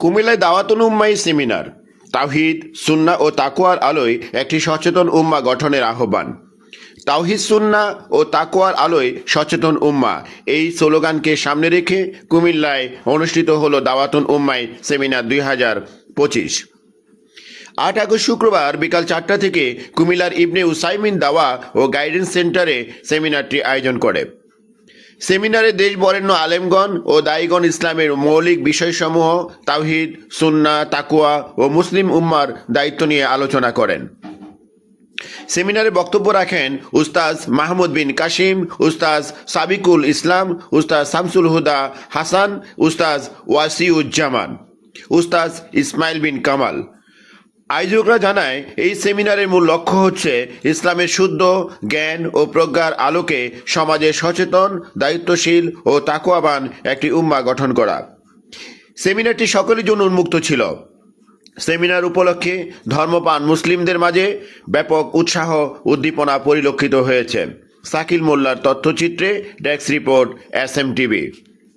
কুমিল্লায় দাওয়াতুল উম্মাই সেমিনার। তাওহিদ, সুন্না ও তাকুয়ার আলোয় একটি সচেতন উম্মা গঠনের আহ্বান। তাওহিদ, সুন্না ও তাকুয়ার আলোয় সচেতন উম্মা। এই স্লোগানকে সামনে রেখে কুমিল্লায় অনুষ্ঠিত হলো দাওয়াতুল উম্মাই সেমিনার দুই হাজার পঁচিশ। আট আগস্ট শুক্রবার বিকাল চারটা থেকে কুমিল্লার ইবনে উসাইমিন দাওয়া ও গাইডেন্স সেন্টারে সেমিনারটি আয়োজন করে। সেমিনারে দেশ বরেণ্য আলেমগণ ও দায়ীগণ ইসলামের মৌলিক বিষয়সমূহ, তাওহিদ, সুন্না তাকুয়া ও মুসলিম উম্মার দায়িত্ব নিয়ে আলোচনা করেন। সেমিনারে বক্তব্য রাখেন উস্তাজ মাহমুদ বিন কাশিম উস্তাজ সাবিকুল ইসলাম উস্তাজ শামসুল হুদা হাসান উস্তাজ ওয়াসিউজ্জামান উস্তাজ ইসমাইল বিন কামাল। আয়োজকরা জানায়, এই সেমিনারের মূল লক্ষ্য হচ্ছে ইসলামের শুদ্ধ জ্ঞান ও প্রজ্ঞার আলোকে সমাজে সচেতন, দায়িত্বশীল ও তাকুয়াবান একটি উম্মা গঠন করা। সেমিনারটি সকলের জন্য উন্মুক্ত ছিল। সেমিনার উপলক্ষে ধর্মপান মুসলিমদের মাঝে ব্যাপক উৎসাহ, উদ্দীপনা পরিলক্ষিত হয়েছে। সাকিল মোল্লার তথ্যচিত্রে desk report, S M TV.